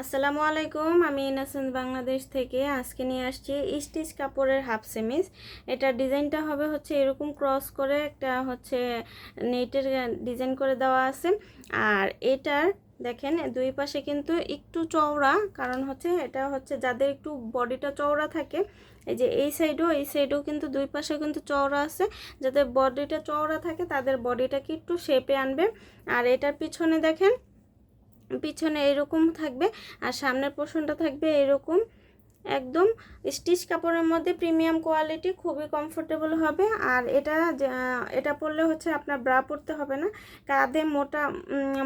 আসসালামু আলাইকুম, আমি ইনোসেন্স বাংলাদেশ থেকে। আজকে নিয়ে আসছি স্টিচ কাপড়ের হাফ সেমিস এটা ডিজাইনটা হবে হচ্ছে এরকম ক্রস করে একটা হচ্ছে নেটের ডিজাইন করে দেওয়া আছে। আর এটার দেখেন, দুই পাশে কিন্তু একটু চওড়া, কারণ হচ্ছে এটা হচ্ছে যাদের একটু বডিটা চওড়া থাকে, এই যে এই সাইডও এই সাইডও কিন্তু দুই পাশে কিন্তু চওড়া আছে। যাদের বডিটা চওড়া থাকে, তাদের বডিটাকে একটু শেপে আনবে। আর এটার পিছনে দেখেন পিছনে এরকম থাকবে আর সামনের পোর্শনটা থাকবে এরকম। একদম স্টিচ কাপড়ের মধ্যে প্রিমিয়াম কোয়ালিটি খুবই কমফোর্টেবল হবে। আর এটা এটা পরলে হচ্ছে আপনার ব্রা পরতে হবে না। কাঁধে মোটা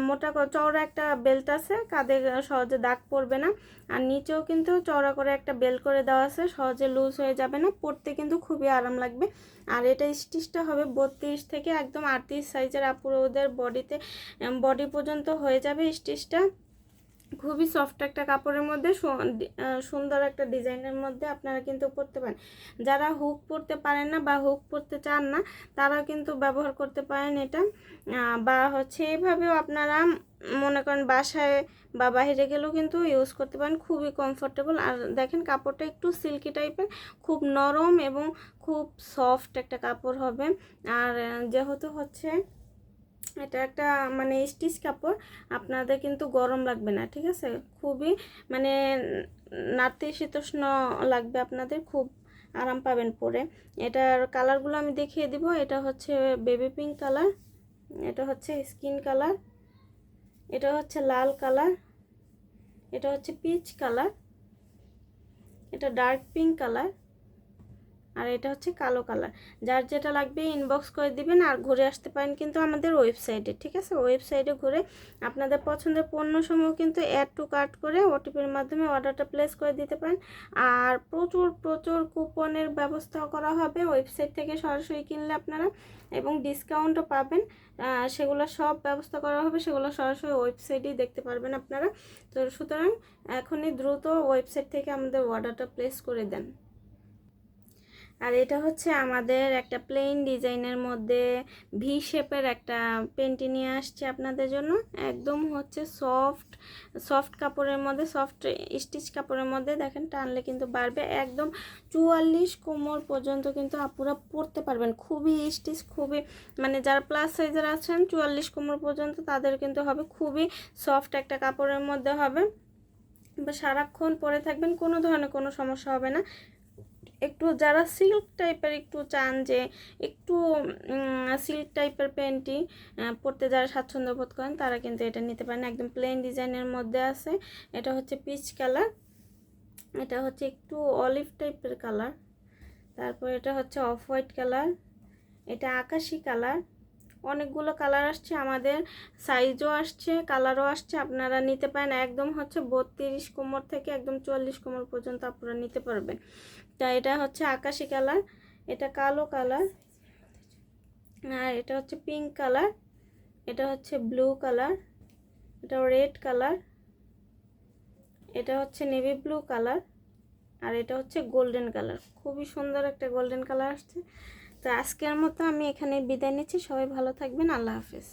মোটা চওড়া একটা বেল্ট আছে, কাঁধে সহজে দাগ পড়বে না। আর নিচেও কিন্তু চওড়া করে একটা বেল্ট করে দেওয়া আছে, সহজে লুজ হয়ে যাবে না, পরতে কিন্তু খুবই আরাম লাগবে। আর এটা স্টিচটা হবে বত্রিশ থেকে একদম আটত্রিশ সাইজের আপুরো ওদের বডিতে, বডি পর্যন্ত হয়ে যাবে স্টিচটা। খুবই সফট একটা কাপড়ের মধ্যে সুন্দর একটা ডিজাইনের মধ্যে আপনারা কিন্তু পরতে পারেন। যারা হুক পরতে পারেন না বা হুক পরতে চান না তারা কিন্তু ব্যবহার করতে পারেন এটা। বা হচ্ছে এভাবেও আপনারা মনে করেন বাসায় বা বাইরে গেলেও কিন্তু ইউজ করতে পারেন, খুবই কমফোর্টেবল আর দেখেন কাপড়টা একটু সিল্কি টাইপের খুব নরম এবং খুব সফট একটা কাপড় হবে। আর যেহেতু হচ্ছে এটা একটা মানে স্টিচ কাপড়, আপনাদের কিন্তু গরম লাগবে না, ঠিক আছে? খুবই মানে নাতিশীতোষ্ণ লাগবে আপনাদের, খুব আরাম পাবেন পরে। এটার কালারগুলো আমি দেখিয়ে দিব, এটা হচ্ছে বেবি পিঙ্ক কালার, এটা হচ্ছে স্কিন কালার, এটা হচ্ছে লাল কালার, এটা হচ্ছে পিচ কালার, এটা ডার্ক পিঙ্ক কালার। আর এটা হচ্ছে কালো কালার। যার যেটা লাগবে ইনবক্স করে দিবেন আর ঘুরে আসতে পারেন কিন্তু আমাদের ওয়েবসাইটে ঠিক আছে? ওয়েবসাইটে ঘুরে আপনাদের পছন্দের পণ্যসমূহ কিন্তু অ্যাড টু কার্ট করে ওটিপির মাধ্যমে অর্ডারটা প্লেস করে দিতে পারেন। আর প্রচুর প্রচুর কুপনের ব্যবস্থা করা হবে ওয়েবসাইট থেকে সরাসরি কিনলে আপনারা এবং ডিসকাউন্টও পাবেন। সেগুলো সব ব্যবস্থা করা হবে, সেগুলো সরাসরি ওয়েবসাইটেই দেখতে পারবেন আপনারা। তো সুতরাং এখনই দ্রুত ওয়েবসাইট থেকে আমাদের অর্ডারটা প্লেস করে দেন। আর এটা হচ্ছে আমাদের একটা প্লেন ডিজাইনের মধ্যে ভি শেপের একটা পেন্টি নিয়ে আসছে আপনাদের জন্য। একদম হচ্ছে সফট সফট কাপড়ের মধ্যে সফট স্টিচ কাপড়ের মধ্যে। দেখেন, টানলে কিন্তু বাড়বে। একদম চুয়াল্লিশ কোমর পর্যন্ত কিন্তু আপুরা পরতে পারবেন। খুবই স্টিচ খুবই মানে যারা প্লাস সাইজের আছেন, চুয়াল্লিশ কোমর পর্যন্ত তাদের কিন্তু হবে খুবই সফট একটা কাপড়ের মধ্যে হবে। বা সারাক্ষণ পরে থাকবেন, কোনো ধরনের কোনো সমস্যা হবে না। একটু যারা সিল্ক টাইপের একটু চান যে একটু সিল্ক টাইপের প্যান্টটি পরতে যারা স্বাচ্ছন্দ্য বোধ করেন তারা কিন্তু এটা নিতে পারেন। একদম প্লেন ডিজাইনের মধ্যে আছে। এটা হচ্ছে পিচ কালার এটা হচ্ছে একটু অলিভ টাইপের কালার তারপর এটা হচ্ছে অফ হোয়াইট কালার এটা আকাশি কালার অনেকগুলো কালার আসছে, আমাদের সাইজও আসছে কালারও আসছে, আপনারা নিতে পারেন। একদম হচ্ছে বত্রিশ কোমর থেকে একদম চুয়াল্লিশ কোমর পর্যন্ত আপনারা নিতে পারবেন। তা এটা হচ্ছে আকাশি কালার, এটা কালো কালার, আর এটা হচ্ছে পিঙ্ক কালার, এটা হচ্ছে ব্লু কালার, এটা রেড কালার, এটা হচ্ছে নেভি ব্লু কালার, আর এটা হচ্ছে গোল্ডেন কালার। খুবই সুন্দর একটা গোল্ডেন কালার আসছে। তো আজকের মতো আমি এখানে বিদায় নিচ্ছি। সবাই ভালো থাকবেন। আল্লাহ হাফেজ।